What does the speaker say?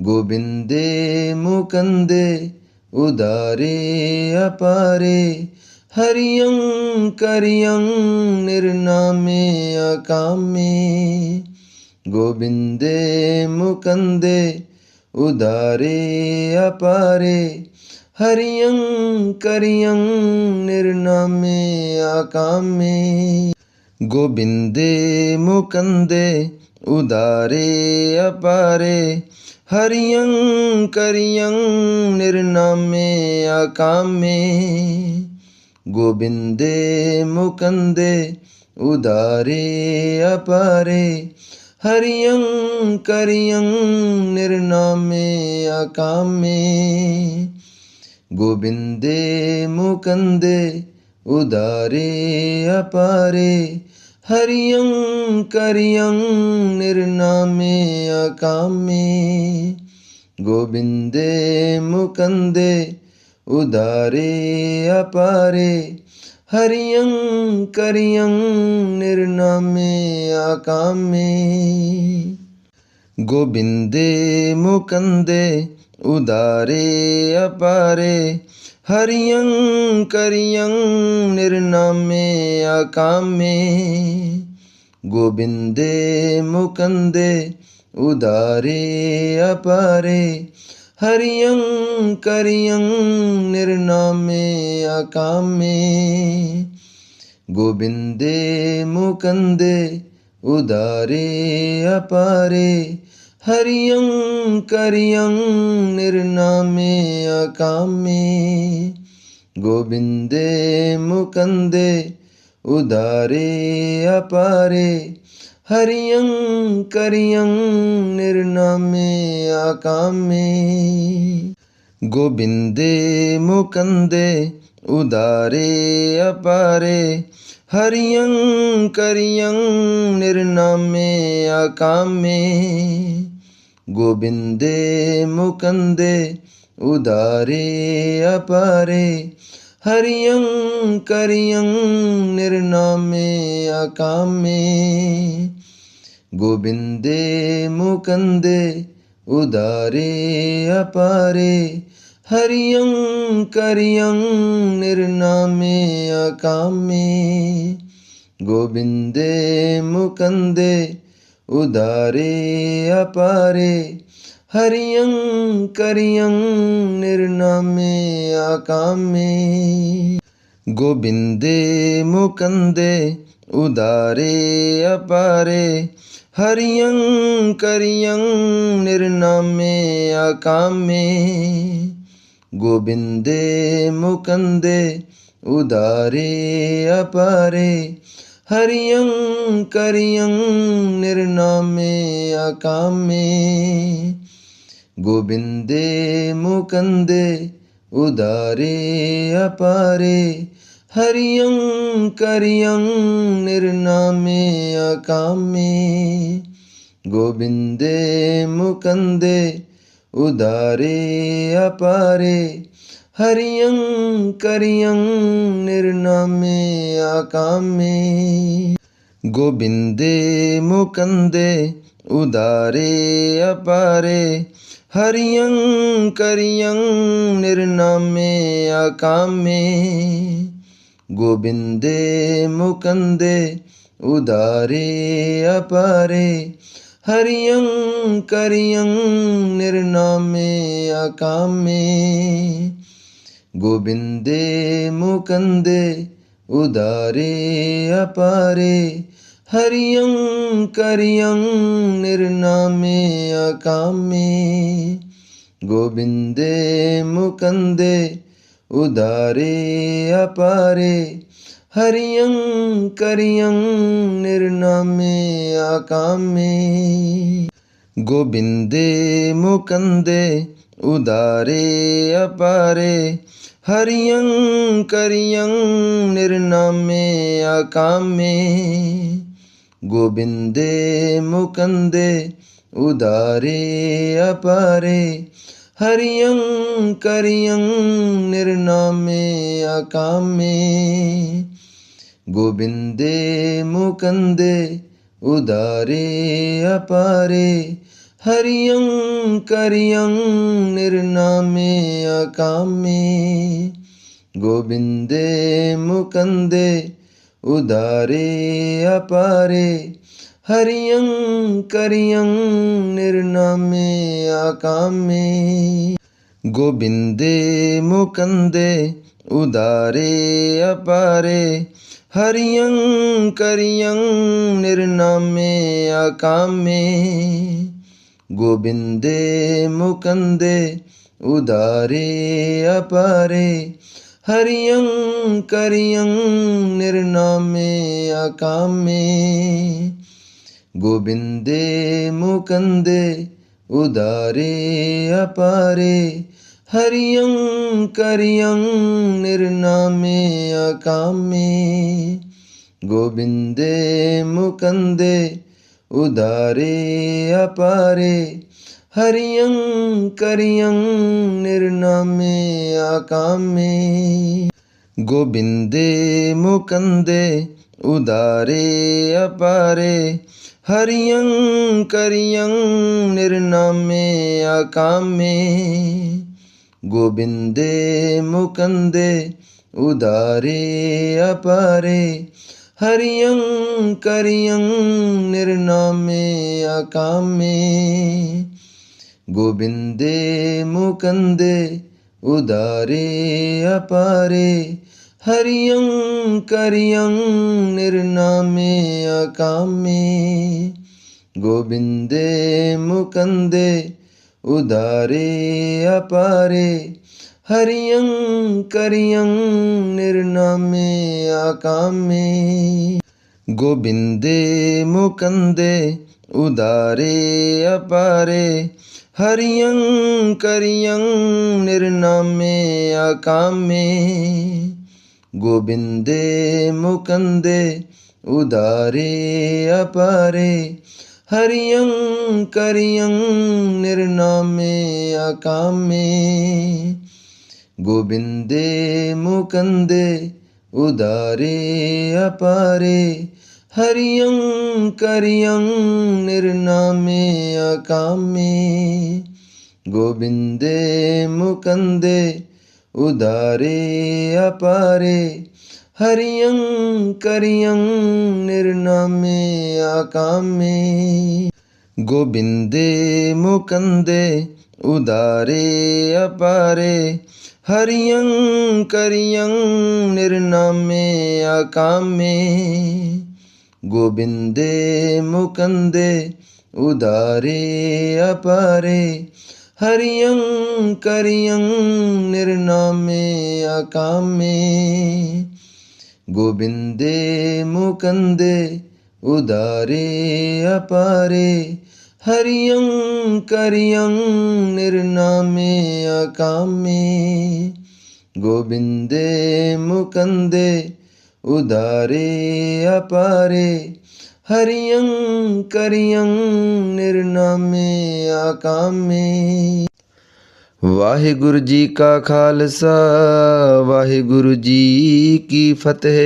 ਗੋਬਿੰਦੇ ਮੁਕੰਦੇ ਉਦਾਰੇ ਅਪਾਰੇ ਹਰਿਯੰ ਕਰਿਯੰ ਨਿਰਨਾਮੇ ਅਕਾਮੇ ਗੋਬਿੰਦੇ ਮੁਕੰਦੇ ਉਦਾਰੇ ਅਪਾਰੇ ਹਰਿਯੰ ਕਰਿਯੰ ਨਿਰਨਾਮੇ ਆਕਾਮੇ। ਗੋਬਿੰਦੇ ਮੁਕੰਦੇ ਉਦਾਰੇ ਅਪਾਰੇ ਹਰੀਅੰ ਕਰੀਅੰ ਨਿਰਨਾਮੇ ਆਕਾਮੇ। ਗੋਬਿੰਦੇ ਮੁਕੰਦੇ ਉਦਾਰੇ ਅਪਾਰੇ। ਹਰੀਅੰ ਕਰੀਅੰ ਨਿਰਨਾਮੇ ਆਕਾਮੇ। ਗੋਬਿੰਦੇ ਮੁਕੰਦੇ ਉਦਾਰੇ ਅਪਾਰੇ। ਹਰੀਅੰ ਕਰੀਅੰ ਨਿਰਨਾਮੇ ਆਕਾਮੇ। ਗੋਬਿੰਦੇ ਮੁਕੰਦੇ ਉਦਾਰੇ ਅਪਾਰੇ। ਹਰੀਅੰ ਕਰੀਅੰ ਨਿਰਨਾਮੇ ਆਕਾਮੇ। ਗੋਬਿੰਦੇ ਮੁਕੰਦੇ ਉਦਾਰੇ ਅਪਾਰੇ। ਹਰੀਅੰ ਕਰੀਅੰ ਨਿਰਨਾਮੇ ਆਕਾਮੇ। ਗੋਬਿੰਦੇ ਮੁਕੰਦੇ ਉਦਾਰੇ ਅਪਾਰੇ। ਹਰੀਅੰ ਕਰੀਅੰ ਨਿਰਨਾਮੇ ਆਕਾਮੇ। ਗੋਬਿੰਦੇ ਮੁਕੰਦੇ ਉਦਾਰੇ ਅਪਾਰੇ। ਹਰਿਯੰ ਕਰਿਯੰ ਨਿਰਨਾਮੇ ਆਕਾਮੇ। ਗੋਬਿੰਦੇ ਮੁਕੰਦੇ ਉਦਾਰੇ ਅਪਾਰੇ। ਹਰਿਯੰ ਕਰਿਯੰ ਨਿਰਨਾਮੇ ਆਕਾਮੇ। ਗੋਬਿੰਦੇ ਮੁਕੰਦੇ ਉਦਾਰੇ ਅਪਾਰੇ। ਹਰਿਯੰ ਕਰਿਯੰ ਨਿਰਨਾਮੇ ਆਕਾਮੇ। ਗੋਬਿੰਦੇ ਮੁਕੰਦੇ ਉਦਾਰੇ ਅਪਾਰੇ ਹਰਿਯੰ ਕਰਿਯੰ ਨਿਰਨਾਮੇ ਆਕਾਮੇ। ਗੋਬਿੰਦੇ ਮੁਕੰਦੇ ਉਦਾਰੇ ਅਪਾਰੇ ਹਰਿਯੰ ਕਰਿਯੰ ਨਿਰਨਾਮੇ ਆਕਾਮੇ। ਗੋਬਿੰਦੇ ਮੁਕੰਦੇ ਉਦਾਰੇ ਅਪਾਰੇ ਹਰਿਯੰ ਕਰਿਯੰ ਨਿਰਨਾਮੇ ਆਕਾਮੇ। ਗੋਬਿੰਦੇ ਮੁਕੰਦੇ ਉਦਾਰੇ ਅਪਾਰੇ ਹਰਿਯੰ ਕਰਿਯੰ ਨਿਰਨਾਮੇ ਆਕਾਮੇ। ਗੋਬਿੰਦੇ ਮੁਕੰਦੇ ਉਦਾਰੇ ਅਪਾਰੇ ਹਰੀਅੰ ਕਰੀਅੰ ਨਿਰਨਾਮੇ ਆਕਾਮੇ। ਗੋਬਿੰਦੇ ਮੁਕੰਦੇ ਉਦਾਰੇ ਅਪਾਰੇ। ਹਰੀਅੰ ਕਰੀਅੰ ਨਿਰਨਾਮੇ ਆਕਾਮੇ। ਗੋਬਿੰਦੇ ਮੁਕੰਦੇ ਉਦਾਰੇ ਅਪਾਰੇ। ਹਰੀਅੰ ਕਰੀਅੰ ਨਿਰਨਾਮੇ ਆਕਾਮੇ। ਗੋਬਿੰਦੇ ਮੁਕੰਦੇ ਉਦਾਰੇ ਅਪਾਰੇ। ਹਰੀਅੰ ਕਰੀਅੰ ਨਿਰਨਾਮੇ ਆਕਾਮੇ। ਗੋਬਿੰਦੇ ਮੁਕੰਦੇ ਉਦਾਰੇ ਅਪਾਰੇ। ਹਰੀਅੰ ਕਰੀਅੰ ਨਿਰਨਾਮੇ ਆਕਾਮੇ। ਗੋਬਿੰਦੇ ਮੁਕੰਦੇ, ਉਦਾਰੇ ਅਪਾਰੇ ਹਰਿਯੰ ਕਰਿਯੰ ਨਿਰਨਾਮੇ ਅਕਾਮੇ ਗੋਬਿੰਦੇ ਮੁਕੰਦੇ, ਉਦਾਰੇ ਅਪਾਰੇ ਹਰਿਯੰ ਕਰਿਯੰ ਨਿਰਨਾਮੇ ਆਕਾਮੇ। ਗੋਬਿੰਦੇ ਮੁਕੰਦੇ, ਉਦਾਰੇ ਅਪਾਰੇ ਹਰੀਅੰ ਕਰੀਅੰ ਨਿਰਨਾਮੇ ਆਕਾਮੇ। ਗੋਬਿੰਦੇ ਮੁਕੰਦੇ ਉਦਾਰੇ ਅਪਾਰੇ। ਹਰੀਅੰ ਕਰੀਅੰ ਨਿਰਨਾਮੇ ਆਕਾਮੇ। ਗੋਬਿੰਦੇ ਮੁਕੰਦੇ ਉਦਾਰੇ ਅਪਾਰੇ। ਹਰਿਯੰ ਕਰਿਯੰ ਨਿਰਨਾਮੇ ਅਕਾਮੇ ਗੋਬਿੰਦੇ ਮੁਕੰਦੇ ਉਦਾਰੇ ਅਪਾਰੇ। ਹਰਿਯੰ ਕਰਿਯੰ ਨਿਰਨਾਮੇ ਅਕਾਮੇ ਗੋਬਿੰਦੇ ਮੁਕੰਦੇ ਉਦਾਰੇ ਅਪਾਰੇ। ਹਰਿਯੰ ਕਰਿਯੰ ਨਿਰਨਾਮੇ ਅਕਾਮੇ ਗੋਬਿੰਦੇ ਮੁਕੰਦੇ ਉਦਾਰੇ ਅਪਾਰੇ ਹਰਿਯੰ ਕਰਿਯੰ ਨਿਰਨਾਮੇ ਅਕਾਮੇ ਗੋਬਿੰਦੇ ਮੁਕੰਦੇ ਉਦਾਰੇ ਅਪਾਰੇ ਹਰਿਯੰ ਕਰਿਯੰ ਨਿਰਨਾਮੇ ਅਕਾਮੇ ਗੋਬਿੰਦੇ ਮੁਕੰਦੇ ਉਦਾਰੇ ਅਪਾਰੇ ਹਰਿਯੰ ਕਰਿਯੰ ਨਿਰਨਾਮੇ ਅਕਾਮੇ ਗੋਬਿੰਦੇ ਮੁਕੰਦੇ ਉਦਾਰੇ ਅਪਾਰੇ ਹਰਿਯੰ ਕਰਿਯੰ ਨਿਰਨਾਮੇ ਅਕਾਮੇ ਗੋਬਿੰਦੇ ਮੁਕੰਦੇ ਉਦਾਰੇ ਅਪਾਰੇ ਹਰਿਯੰ ਕਰਿਯੰ ਨਿਰਨਾਮੇ ਅਕਾਮੇ ਗੋਬਿੰਦੇ ਮੁਕੰਦੇ ਉਦਾਰੇ ਅਪਾਰੇ। ਹਰਿਯੰ ਕਰਿਯੰ ਨਿਰਨਾਮੇ ਅਕਾਮੇ ਗੋਬਿੰਦੇ ਮੁਕੰਦੇ ਉਦਾਰੇ ਅਪਾਰੇ। ਹਰਿਯੰ ਕਰਿਯੰ ਨਿਰਨਾਮੇ ਅਕਾਮੇ ਗੋਬਿੰਦੇ ਮੁਕੰਦੇ ਉਦਾਰੇ ਅਪਾਰੇ। ਹਰਿਯੰ ਕਰਿਯੰ ਨਿਰਨਾਮੇ ਅਕਾਮੇ ਗੋਬਿੰਦੇ ਮੁਕੰਦੇ ਉਦਾਰੇ ਅਪਾਰੇ। ਹਰਿਯੰ ਕਰਿਯੰ ਨਿਰਨਾਮੇ ਅਕਾਮੇ ਗੋਬਿੰਦੇ ਮੁਕੰਦੇ, ਉਦਾਰੇ ਅਪਾਰੇ ਹਰਿਯੰ ਕਰਿਯੰ ਨਿਰਨਾਮੇ ਅਕਾਮੇ ਗੋਬਿੰਦੇ ਮੁਕੰਦੇ, ਉਦਾਰੇ ਅਪਾਰੇ ਹਰਿਯੰ ਕਰਿਯੰ ਨਿਰਨਾਮੇ ਅਕਾਮੇ ਗੋਬਿੰਦੇ ਮੁਕੰਦੇ, ਉਦਾਰੇ ਅਪਾਰੇ ਹਰਿਯੰ ਕਰਿਯੰ ਨਿਰਨਾਮੇ ਅਕਾਮੇ ਗੋਬਿੰਦੇ ਮੁਕੰਦੇ ਉਦਾਰੇ ਅਪਾਰੇ। ਹਰਿਯੰ ਕਰਿਯੰ ਨਿਰਨਾਮੇ ਅਕਾਮੇ ਗੋਬਿੰਦੇ ਮੁਕੰਦੇ ਉਦਾਰੇ ਅਪਾਰੇ। ਹਰਿਯੰ ਕਰਿਯੰ ਨਿਰਨਾਮੇ ਅਕਾਮੇ ਗੋਬਿੰਦੇ ਮੁਕੰਦੇ ਉਦਾਰੇ ਅਪਾਰੇ। ਹਰਿਯੰ ਕਰਿਯੰ ਨਿਰਨਾਮੇ ਅਕਾਮੇ ਵਾਹਿਗੁਰੂ ਜੀ ਕਾ ਖਾਲਸਾ, ਵਾਹਿਗੁਰੂ ਜੀ ਕੀ ਫਤਿਹ।